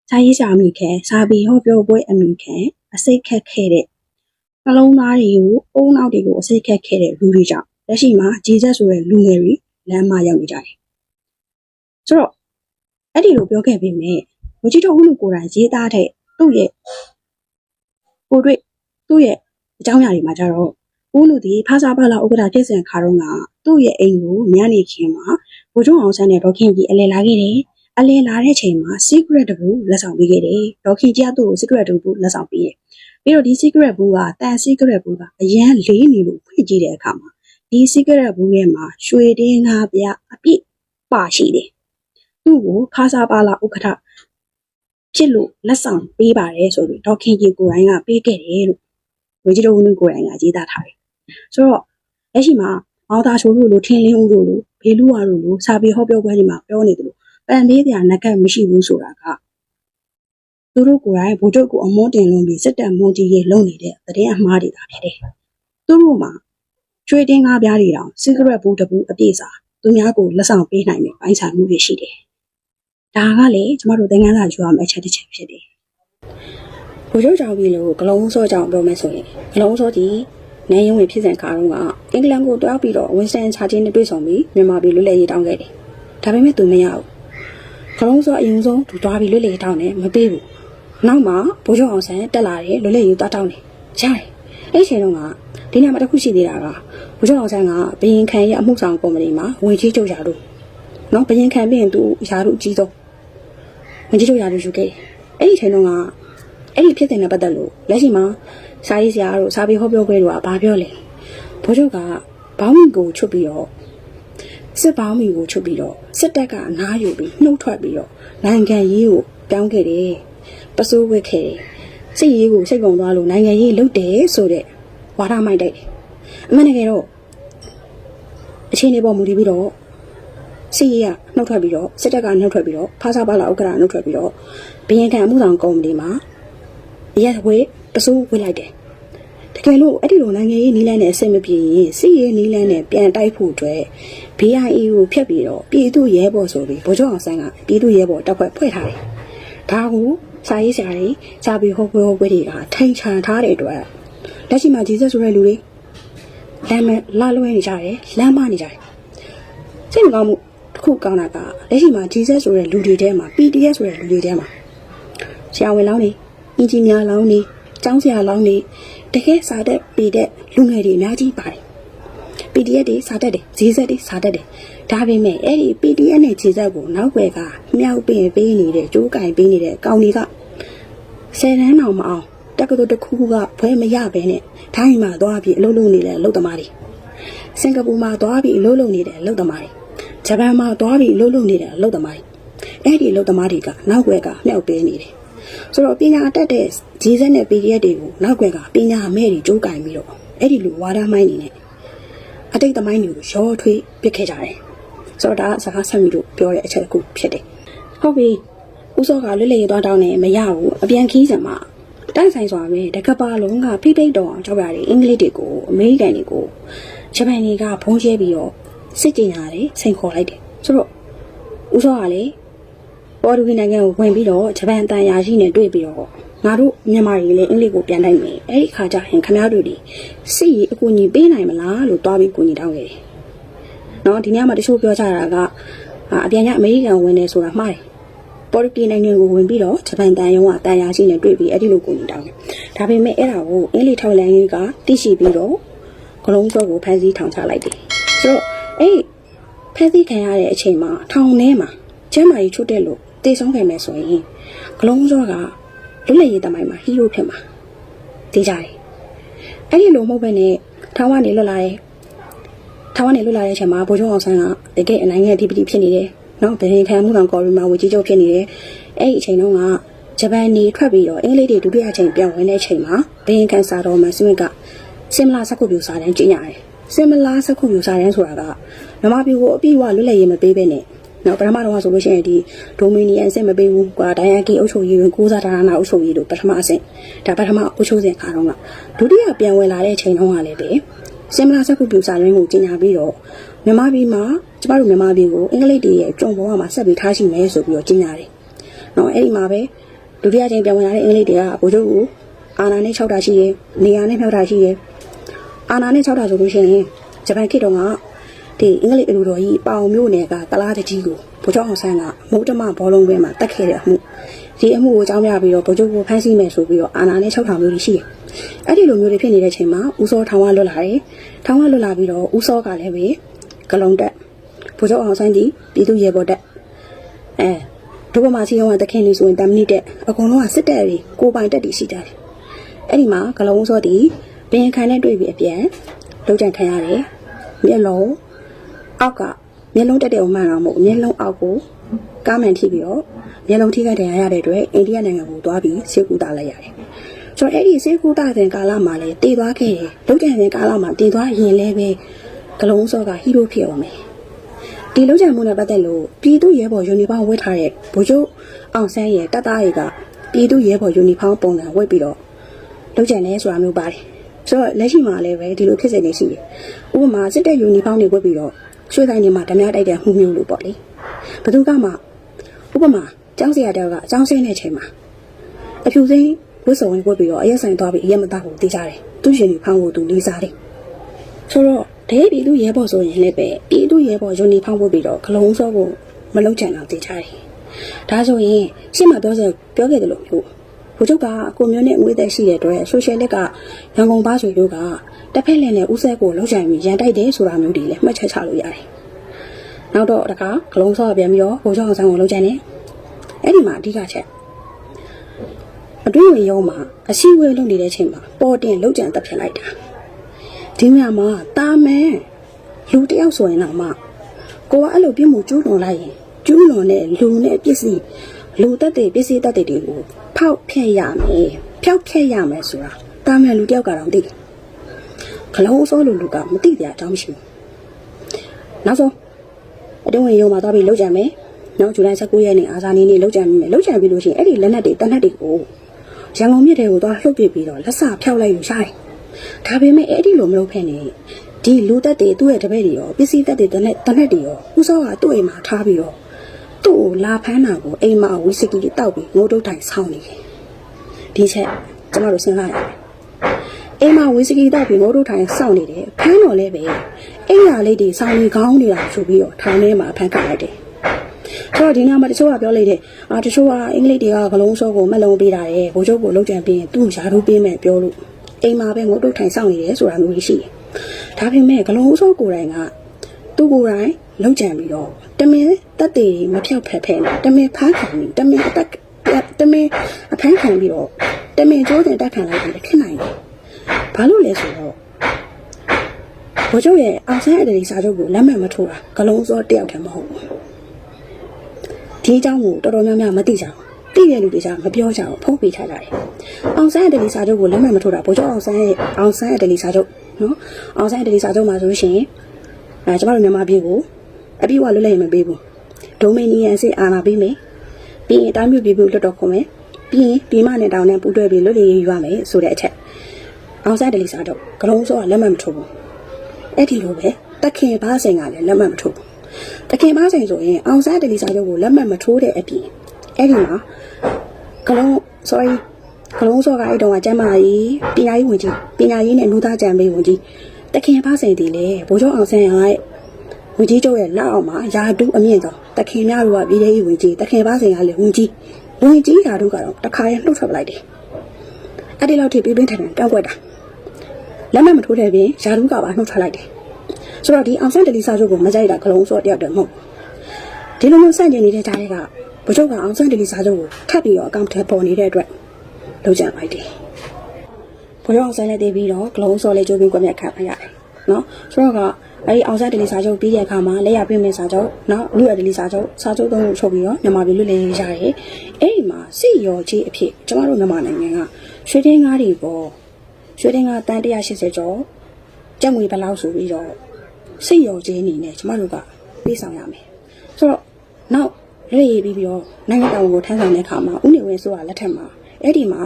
စာရေးစာအမိခံစာပေဟောပြောပွဲအမိခံအစိတ်ခက်ခဲ့တဲ့ နှလုံးသားတွေကိုအုံနောက်တွေကိုအစိတ်ခက်ခဲ့တဲ့လူတွေကြောင့်လက်ရှိမှာဂျေဇက်ဆိုတဲ့လူငယ်တွေလမ်းမရောက်နေကြတယ်။ဆိုတော့အဲ့ဒီလိုပြောခဲ့ပေမဲ့ဝကြီးတော်ဦးလူကိုယ်တိုင်ရေးသားတဲ့သူ့ရဲ့ကိုယ်တွေ့သူ့ရဲ့အကြောင်းအရာတွေမှာကြတော့ဦးလူဒီဖာစာပါလာဥက္ကဋ္ဌဖြစ်စဉ်ခါတော့ကသူ့ရဲ့အိမ်ကိုညနေခင်းမှာဘိုးချုပ်အောင်ဆန်းနဲ့ဒေါခင်ကြီးအလဲလာခဲ့တယ်။အလဲလာတဲ့ချိန်မှာ secret တပူလက်ဆောင်ပေးခဲ့တယ်။ဒေါခင်ကြီးကသူ့ကို secret တပူလက်ဆောင်ပေးတယ်။ ပြီးတော့ဒီ secret ဘူးကတန် secret ဘူးကအရန်လေးနေလို့ဖွင့်ကြည့်တဲ့အခါမှာဒီ secret ဘူးထဲမှာရွှေတင်းငါးပြအပြည့်ပါရှိတယ်။သူ့ကိုခါစာပါလာဥက္ကဋ္ဌဖြစ်လို့လက်ဆောင်ပေးပါတယ်ဆိုပြီးဒေါခင်ကြီးကိုယ်တိုင်ကပေးခဲ့တယ်လို့ဝေကြီးတော်ဦးနုကိုယ်တိုင်ကရေးသားထားတယ်။ဆိုတော့လက်ရှိမှာမောင်သားချိုးတို့လိုထင်းလင်းဦးတို့လိုဘေလူဝါတို့လိုစာပေဟောပြောပွဲတွေမှာပြောနေတယ်လို့ပန်လေးပြာနက်ကတ်မရှိဘူးဆိုတာက သူတို့ကိုယ်တိုင်ဗိုလ်ချုပ်ကိုအမွန်းတင်လုံးပြီးစစ်တပ်မွန်ကြီးရဲ့လုံနေတဲ့သတင်းအမှားတွေသာဖြစ်တယ်။သူတို့မှာကျွေးတင်းကားပြားတွေတောင်စီဂရက်ဘူးတပူအပြည့်စာသူများကိုလက်ဆောင်ပေးနိုင်တဲ့ပိုင်းဆိုင်မှုတွေရှိတယ်။ဒါကလေကျမတို့သင်္ကန်းစာယူရမယ့်အချက်တစ်ချက်ဖြစ်တယ်။ဗိုလ်ချုပ်ကြောင့်ပြီလို့ဂလုံးစောကြောင့်ပြောမယ်ဆိုရင်ဂလုံးစောကြီးနိုင်ရင်ဝင်ဖြစ်စဉ်ခါတော့ကအင်္ဂလန်ကိုတွားပြီးတော့ဝင်စတန်ချာချင်းနဲ့တွေ့ဆုံပြီးမြန်မာပြည်လွတ်လပ်ရေးတောင်းခဲ့တယ်။ဒါပေမဲ့သူမရဘူး။ခလုံးစောအရင်ဆုံးသူတွားပြီးလွတ်လပ်ရေးတောင်းတယ်မပေးဘူး။ နောက်မှဘိုးချုပ်အောင်ဆန်းတက်လာတယ်လွတ်လပ်ရေးတောင်းတောင်းတယ်။ရတယ်။အဲ့ဒီအချိန်တော့ကဒီနေရာမှာတစ်ခုရှိသေးတာကဘိုးချုပ်အောင်ဆန်းကဘရင်ခံရဲ့အမှုဆောင်ကော်မတီမှာဝင်ကြီးချုပ်ရာတို့နော်ဘရင်ခံပြီးရင်သူရာတို့အကြီးဆုံးဝင်ကြီးချုပ်ရာတို့ယူခဲ့တယ်။အဲ့ဒီအချိန်တော့ကအဲ့ဒီဖြစ်တဲ့နဲ့ပတ်သက်လို့လက်ရှိမှာစာရေးဆရာတို့စာပေဟောပြောပွဲတို့ကဘာပြောလဲဘိုးချုပ်ကဘောင်းမီကိုချွတ်ပြီးတော့စစ်ဘောင်းမီကိုချွတ်ပြီးတော့စစ်တပ်ကအနားယူပြီးနှုတ်ထွက်ပြီးတော့နိုင်ငံရေးကိုပြောင်းခဲ့တယ် ပစိုးဝက်ခဲ့တယ်စစ်ရေးကိုစိတ်ကုန်သွားလို့နိုင်ငံရေးလုပ်တယ်ဆိုတဲ့ဝါဒမိုက်တိုက်တယ်အမှန်တကယ်တော့အခြေအနေပေါ်မူတည်ပြီးတော့စစ်ရေးကနှုတ်ထွက်ပြီးတော့စစ်တပ်ကနှုတ်ထွက်ပြီးတော့ဖားစားပါလာဥက္ကဋ္ဌနှုတ်ထွက်ပြီးတော့ဘီယန်ခံအမှုဆောင်ကော်မတီမှာရက်ဝဲပစိုးဝေးလိုက်တယ်တကယ်လို့အဲ့ဒီလိုနိုင်ငံရေးနီးလန်းနဲ့အဆင်မပြေရင်စစ်ရေးနီးလန်းနဲ့ပြန်တိုက်ဖို့အတွက် BIA ကိုဖျက်ပြီးတော့ပြည်သူရဲဘော်ဆိုပြီးဗိုလ်ချုပ်အောင်ဆန်းကပြည်သူရဲဘော်တပ်ဖွဲ့ဖွဲ့ထားတယ်ဒါကို စာရေးဆရာတွေစာပေဟောပွဲဟောပွဲတွေကထိန်ချန်ထားတဲ့အတွက်လက်ရှိမှာဂျေဇက်ဆိုတဲ့လူတွေလမ်းမလာလွဲနေကြတယ်လမ်းမနေကြတယ်စိတ်မကောင်းမှုတစ်ခုကောင်းတာကလက်ရှိမှာဂျေဇက်ဆိုတဲ့လူတွေထဲမှာ PDF ဆိုတဲ့လူတွေထဲမှာဆရာဝန်လောင်းတွေအင်ဂျင်နီယာလောင်းတွေကျောင်းဆရာလောင်းတွေတကယ်စာတတ်ပေတဲ့လူငယ်တွေအများကြီးပါတယ် PDF တွေစာတတ်တယ်ဈေးဆက်တွေစာတတ်တယ် ဒါပေမဲ့အဲ့ဒီ PDF နဲ့ဈေးဆက်ကိုနောက်ွယ်ကမြောက်ပင်ပေးနေတဲ့ကြိုးကင်ပေးနေတဲ့ကောင်တွေကဆယ်တန်းတောင်မအောင်တက္ကသိုလ်တစ်ခုခုကဘွဲမရဘဲနဲ့ထိုင်းမှာသွားပြီးအလုပ်လုပ်နေတဲ့လုပ်သမားတွေစင်ကာပူမှာသွားပြီးအလုပ်လုပ်နေတဲ့လုပ်သမားတွေဂျပန်မှာသွားပြီးအလုပ်လုပ်နေတဲ့လုပ်သမားတွေအဲ့ဒီလုပ်သမားတွေကနောက်ွယ်ကမြောက်ပေးနေတယ်ဆိုတော့ပညာတတ်တဲ့ဂျေဇက်နဲ့ PDF တွေကိုနောက်ွယ်ကပညာမဲ့တွေကြိုးကင်ပြီးတော့အဲ့ဒီလိုဝါဒမိုင်းနေနဲ့အတိတ်သမိုင်းတွေကိုရောထွေးပစ်ခဲ့ကြတယ် ဆိုတော့ဒါကစကားဆက်ပြီးတော့ပြောတဲ့အချက်တစ်ခုဖြစ်တယ်ဟုတ်ပြီဦးစောကလွတ်လပ်ရေးသွားတောင်းနေမရဘူးအပြန်ခီးစံမှာတိုက်ဆိုင်စွာပဲတကပါလုံးကဖိဖိတ်တော်အောင်ကြောက်ရတယ်အင်္ဂလိပ်တွေကိုအမေရိကန်တွေကိုဂျပန်တွေကဘုံကျဲပြီးတော့စစ်ကြင်ရတယ်စိန်ခေါ်လိုက်တယ်ဆိုတော့ဦးစောကလေပေါ်တူဂီနိုင်ငံကိုဝင်ပြီးတော့ဂျပန်တန်ရာရှိနဲ့တွေ့ပြီးတော့ငါတို့မြန်မာတွေလည်းအင်္ဂလိပ်ကိုပြန်တိုက်မယ်အဲ့ဒီခါကျရင်ခမားတို့ဒီစစ်ရေးအကူအညီပေးနိုင်မလားလို့တွားပြီးကူညီတောင်းခဲ့တယ်။ နော်ဒီညမှာတချို့ပြောကြတာကအာအပြန်ညအမေရိကန်ဝင်နေဆိုတာမှားတယ်ပေါ်တူဂီနိုင်ငံကိုဝင်ပြီးတော့ဂျပန်တန်ရုံးကတန်ရာရှိနဲ့တွေ့ပြီးအဲ့ဒီလိုကိုနေတောင်းတယ်ဒါပေမဲ့အဲ့ဒါကိုအင်္ဂလိပ်ထောက်လန်ရေးကသိရှိပြီးတော့ဂလုံးစောကိုဖမ်းဆီးထောင်ချလိုက်တယ်ဆိုတော့အဲ့ဖမ်းဆီးခံရတဲ့အချိန်မှာထောင်ထဲမှာကျမ်းမာရေးချွတ်တဲ့လို့တေဆုံးခဲ့မယ်ဆိုရင်ဂလုံးစောကလွတ်လပ်ရေးတမိုင်းမှာဟီးရိုးဖြစ်မှာသိကြတယ်အဲ့ဒီလိုမဟုတ်ဘဲနဲ့ထောင်ကနေလွတ်လာတဲ့ ထောင်ကနေလွတ်လာတဲ့အချိန်မှာဗိုလ်ချုပ်အောင်ဆန်းကတကယ်အနိုင်ရဲ့ဒီပတိဖြစ်နေတယ်နော်ဗဟင်ခံမှုတော်ကော်ရီမှာဝေကြီးချုပ်ဖြစ်နေတယ်အဲ့ဒီအချိန်တုန်းကဂျပန်နေထွက်ပြီးတော့အင်္ဂလိပ်တွေဒုတိယအချိန်ပြန်ဝင်တဲ့အချိန်မှာဗဟင်ခံစာတော်မှာစဝင့်ကစင်မလာစကုပြူစာတန်းကျင်းရတယ်စင်မလာစကုပြူစာတန်းဆိုတာကမြန်မာပြည်ကိုအပြည့်အဝလွတ်လပ်ရေးမပေးဘဲနဲ့နော်ပထမတော့ဆိုလို့ရှိရင်ဒီဒိုမီနီယန်အဆင့်မပေးဘူးကွာဒိုင်ယာကီအုပ်ချုပ်ရေးတွင်ကိုးစားဒါနာအုပ်ချုပ်ရေးတို့ပထမအဆင့်ဒါပထမအုပ်ချုပ်စဉ်ခါတော့ကဒုတိယပြန်ဝင်လာတဲ့အချိန်တုန်းကလည်းပဲ စင်မလာစကုပြူစာရင်းကိုကြီးညာပြီးတော့မြန်မာပြည်မှာကျမတို့မြန်မာပြည်ကိုအင်္ဂလိပ်တွေရဲ့ကြုံပေါ်မှာဆက်ပြီးထားရှိမယ်ဆိုပြီးတော့ကြီးညာတယ်နော်အဲ့ဒီမှာပဲဒုတိယချိန်ပြန်ဝင်လာတဲ့အင်္ဂလိပ်တွေကဗိုလ်ချုပ်ကိုအာနာနဲ့၆တာရှိရယ်နေရာနဲ့မြောက်တာရှိရယ်အာနာနဲ့၆တာဆိုလို့ရှိရင်ဂျပန်ခေတ်တုန်းကဒီအင်္ဂလိပ်အလူတော်ကြီးပေါင်မျိုးနယ်ကကလားတကြီးကိုဗိုလ်ချုပ်အောင်ဆန်းကမုတ်တမဘောလုံးပွဲမှာတက်ခဲ့တဲ့အမှု ဒီအမှုကိုအကြောင်းပြပြီးတော့ဗိုလ်ချုပ်ကိုဖမ်းဆီးမယ်ဆိုပြီးတော့အာဏာနဲ့၆ထောင်မျိုးကြီးရှိတယ်။အဲ့ဒီလိုမျိုးတွေဖြစ်နေတဲ့အချိန်မှာဦးစောထောင်ကလွတ်လာတယ်။ထောင်ကလွတ်လာပြီးတော့ဦးစောကလည်းပဲဂလုံးတက်ဗိုလ်ချုပ်အောင်ဆန်းဒီပြည်သူ့ရဲဘော်တက်အဲဒုဗမာစီရောကတခင်နေဆိုရင်တမနီတက်အကုန်လုံးကစစ်တပ်တွေကိုပိုင်တက်တီရှိကြတယ်။အဲ့ဒီမှာဂလုံးစောဒီဘင်ခံနဲ့တွေ့ပြီးအပြန်လုံးကြံခံရတယ်။မျက်လုံးအောက်ကမျက်လုံးတက်တဲ့ဥမှန်တော့မဟုတ်မျက်လုံးအောက်ကိုကားမှန်ထိပြီးတော့ မျက်လုံးထိခိုက်တယ်ရရတဲ့အတွက်အိန္ဒိယနိုင်ငံကိုသွားပြီးဆေးကုသလိုက်ရတယ်။ဆိုတော့အဲ့ဒီဆေးကုသတဲ့ကာလမှာလည်းတည်သွားခဲ့တယ်။လုံခြံတဲ့ကာလမှာတည်သွားရင်လည်းပဲဂလုံးစောကဟီးရိုးဖြစ်အောင်မယ်။ဒီလုံခြံမှုနဲ့ပတ်သက်လို့ပြည်သူရဲဘော်ယူနီဖောင်းဝတ်ထားတဲ့ဗိုလ်ချုပ်အောင်ဆန်းရဲ့တပ်သားတွေကပြည်သူရဲဘော်ယူနီဖောင်းပုံစံဝတ်ပြီးတော့လုံခြံနေဆိုတာမျိုးပါတယ်။ဆိုတော့လက်ရှိမှာလည်းပဲဒီလိုဖြစ်စေနေရှိတယ်။ဥပမာစစ်တပ်ယူနီဖောင်းတွေဝတ်ပြီးတော့ရွှေတိုင်းနေမှာဓမြတိုက်တဲ့မှုမျိုးလို့ပေါ့လေဘသူကမှဥပမာ ကျောင်းဆရာတယောက်ကအကျောင်းဆင်းတဲ့အချိန်မှာအဖြူစင်းဝတ်စုံဝင်ဝတ်ပြီးတော့အရက်ဆိုင်သွားပြီးအရက်မသားကိုတေးကြတယ်သူရှင်ကြီးဖောင်းဖို့သူလေးစားတယ်ဆိုတော့ဒဲပြည်သူရဲဘော်ဆိုရင်လည်းပဲပြည်သူရဲဘော်ယူနီဖောင်းဖို့ပြီးတော့ဂလုံးစောဖို့မလုံးချင်တော့တေးကြတယ်ဒါဆိုရင်ရှင်းမပြောစပြောခဲ့တယ်လို့မျိုးဘုချုပ်ကကိုမျိုးနဲ့ငွေသက်ရှိတဲ့အတွက်ဆိုရှယ်လက်ကရန်ကုန်ဘာဆိုတို့ကတစ်ဖက်လည်းနဲ့ဦးဆက်ကိုလောက်ချင်ပြီးရန်တိုက်တယ်ဆိုတာမျိုးတွေလည်းမှတ်ချက်ချလို့ရတယ်။နောက်တော့တခါဂလုံးစောပြန်ပြီးတော့ဘိုးကျောင်းဆောင်ကိုလောက်ချင်တယ်။ အဲ့ဒီမှာအဓိကချက်အတွင်းဝင်ရုံးမှာအရှိဝဲလုပ်နေတဲ့အချိန်မှာပေါ်တင်လောက်ချင်တက်ဖြစ်လိုက်တာ။ဒီညမှာတာမဲလူတယောက်ဆိုရင်တော့မှကိုကအဲ့လိုပြစ်မှုကျူးလွန်လိုက်ရင်ကျူးလွန်တဲ့လူနဲ့ပစ္စည်းလူတက်တဲ့ပစ္စည်းတက်တဲ့တွေကိုဖောက်ဖျက်ရမယ်။ဖျောက်ဖျက်ရမယ်ဆိုတာတာမဲလူတယောက်ကတော့သိတယ်။ခလုံးစောလူလူကမသိတဲ့အကြောင်းမရှိဘူး။နောက်ဆုံးအတွင်းဝင်ရုံမှာသွားပြီးလောက်ကြံမယ်။ နောက်ဇူလိုင်19ရက်နေ့အာဇာနည်နေ့လောက်ကြံမယ်။လောက်ကြံပြီးလို့ရှိရင်အဲ့ဒီလက်နက်တွေတနက်တွေကိုရန်ကုန်မြစ်တွေကိုသွားလှုပ်ပစ်ပြီးတော့လက်စဖျောက်လိုက်ယူရှာတယ်။ဒါပေမဲ့အဲ့ဒီလိုမလုပ်ဖက်နဲ့ဒီလူသက်တွေသူ့ရဲ့တပည့်တွေရောပစ္စည်းသက်တွေတနက်တနက်တွေရောဦးစောကသူ့အိမ်မှာထားပြီးတော့သူ့ကိုလာဖမ်းတာကိုအိမ်မှာဝီစကီတွေတောက်ပြီးငိုတုတ်တိုင်ဆောင်းနေတယ်။ဒီချက်ကျမတို့စဉ်းစားရတယ်။အိမ်မှာဝီစကီတောက်ပြီးငိုတို့ထိုင်စောင့်နေတယ်ဖမ်းတော်လဲပဲအိမ်ရလေးတွေစောင်းနေကောင်းနေတာဆိုပြီးတော့ထောင်ထဲမှာဖမ်းခတ်လိုက်တယ် ဆိုတော့ဒီနေ့မှာတချို့ကပြောလိုက်တယ်အာတချို့ကအင်္ဂလိပ်တွေကဂလုံးစောကိုမက်လုံးပေးတာတယ်ဘိုးချုပ်ကိုလောက်ကြံပြီးရင်သူ့ယာတို့ပေးမယ်ပြောလို့အိမ်မှာပဲငိုတို့ထိုင်စောင့်နေတယ်ဆိုတာမျိုးရှိတယ်ဒါပေမဲ့ဂလုံးစောကိုယ်တိုင်ကသူ့ကိုယ်တိုင်လောက်ကြံပြီးတော့တမင်တက်တေမဖြောက်ဖက်ဖက်နဲ့တမင်ဖားခံပြီးတမင်အတက်တမင်အဖမ်းခံပြီးတော့တမင်ကျိုးတင်တက်ခံလိုက်ပြီးဖြစ်နိုင်တယ်ဘာလို့လဲဆိုတော့ဘိုးချုပ်ရဲ့အောင်ဆန်းအတရီစာချုပ်ကိုလက်မှတ်မထိုးတာဂလုံးစောတယောက်တည်းမဟုတ်ဘူး ဒီအကြောင်းကိုတော်တော်များများမသိကြဘူးသိတဲ့လူတွေကမပြောကြဘူးဖုံးပေးထားကြတယ်အောင်ဆန်းအတရီစာချုပ်ကိုလက်မှတ်မထိုးတာဘိုးချုပ်အောင်ဆန်းရဲ့အောင်ဆန်းအတရီစာချုပ်နော်အောင်ဆန်းအတရီစာချုပ်မှာဆိုလို့ရှိရင်အဲကျမတို့မြန်မာပြည်ကိုအပြည့်အဝလွတ်လပ်ရင်မပေးဘူးဒိုမီနီယန်စစ်အာဏာပေးမယ်ပြီးရင်အတိုင်းမျိုးပြည်ပြည်လွတ်တော်ခွန်မယ်ပြီးရင်ပြည်မနဲ့တောင်နဲ့ပူးတွဲပြီးလွတ်လပ်ရေးယူရမယ်ဆိုတဲ့အချက်အောင်စားတယ်လီစားတော့ဂလုံးစောကလက်မှတ်မထိုးဘူးအဲ့ဒီလိုပဲတခင်ဘားစိန်ကလည်းလက်မှတ်မထိုးဘူး တခင်ဘားစိန်ဆိုရင်အောင်စားတယ်လီစားချုပ်ကိုလက်မှတ်မထိုးတဲ့အပြင်အဲ့ဒီမှာဂလုံး sorry ဂလုံးစောကအဲ့တုန်းကကျမ်းမာရေးပညာရေးဝန်ကြီးပညာရေးနဲ့လူသားကြံပေးဝန်ကြီးတခင်ဘားစိန်ဒီလေဘိုးချုပ်အောင်ဆန်းရဲ့ဝင်ကြီးချုပ်ရဲ့လက်အောက်မှာယာတုအမြင့်ဆုံးတခင်များတို့ကပြည်ထောင်ဝင်ကြီးတခင်ပါစင်ကလည်းဝင်ကြီးဝင်ကြီးယာတုကတော့တခါရင်လှုပ်ထွက်ပလိုက်တယ်အဲ့ဒီလောက်ထိပြင်းပြင်းထန်ထန်တောက်ွက်တာလက်မမထိုးတဲ့ပြင်ယာတုကပါနှုတ်ထွက်လိုက်တယ် ဆိုတော့ဒီအောင်ဆန်းတလီစာချုပ်ကိုမကြိုက်တာကလုံးစောတယောက်တည်းမဟုတ်ဒီလိုမျိုးစန့်ကျင်နေတဲ့ကြားတွေကဘုချုပ်ကအောင်ဆန်းတလီစာချုပ်ကိုထပ်ပြီးတော့အကောင့်ထဲပေါ်နေတဲ့အတွက်လုံးကြလိုက်တယ်ဘွေအောင်ဆန်းလက်တည်ပြီးတော့ဂလုံးစော်လေးကျိုးပြီးကွက်မြက်ခံရရတယ်နော်ဆိုတော့ကအဲဒီအောင်ဆန်းဒလီစာချုပ်ပြီးတဲ့အခါမှာလက်ရပြင်းမဲ့စာချုပ်နော်လူရဒလီစာချုပ်စာချုပ်သုံးခုချုပ်ပြီးတော့မြန်မာပြည်လွတ်လပ်ရေးရတယ်အဲ့ဒီမှာစီရော်ကြီးအဖြစ်ကျမတို့မြန်မာနိုင်ငံကရွှေတင်းကားတွေပေါ့ရွှေတင်းကားတန်180ကျော် ကြက်ငွေဘယ်လောက်ဆိုပြီးတော့စီရော်ကြီးအနေနဲ့ကျမတို့ကပေးဆောင်ရမယ်ဆိုတော့နောက်လွတ်ရည်ပြီးပြီးတော့နိုင်ငံတော်ကိုထမ်းဆောင်တဲ့အခါမှာဥနေဝင်ဆိုတာလက်ထက်မှာအဲ့ဒီမှာ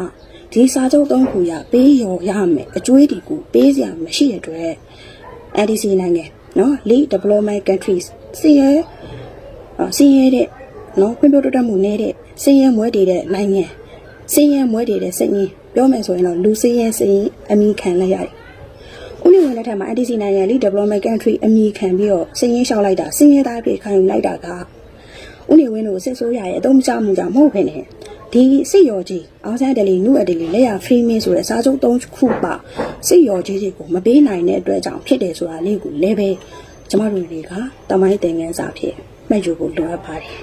ဒီစာချုပ်သုံးခုရပေးရော်ရမယ်အကျွေးတီကိုပေးစရာမရှိတဲ့အတွက် NDC နိုင်ငံနော် Lead Development Countries စီရဲအော်စီရဲတဲ့နော်ဖွံ့ဖြိုးတိုးတက်မှုနေတဲ့စီရဲမွဲတည်တဲ့နိုင်ငံစီရဲမွဲတည်တဲ့စိတ်ရင်းပြောမယ်ဆိုရင်တော့လူစီရဲစိတ်ရင်းအမိခံလိုက်ရတယ်။ ဦးနေဝင်လက်ထက်မှာ NDC နိုင်ငံ Lead Development Country အမိခံပြီးတော့စီရင်လျှောက်လိုက်တာစီရဲသားပြေခံယူလိုက်တာကဦးနေဝင်းတို့စစ်ဆိုးရရဲ့အသုံးချမှုကြောင့်မဟုတ်ဘဲနဲ့ဒီစစ်ရော်ကြီးအောင်ဆန်းတယ်လီနုအတယ်လီလက်ရဖရီမင်းဆိုတဲ့စားချုပ်၃ခုပါစစ်ရော်ကြီးတွေကိုမပေးနိုင်တဲ့အတွက်ကြောင့်ဖြစ်တယ်ဆိုတာလေးကိုလည်းပဲကျမတို့တွေကတမိုင်းသင်ခန်းစာဖြစ်မှတ်ယူဖို့လိုအပ်ပါတယ်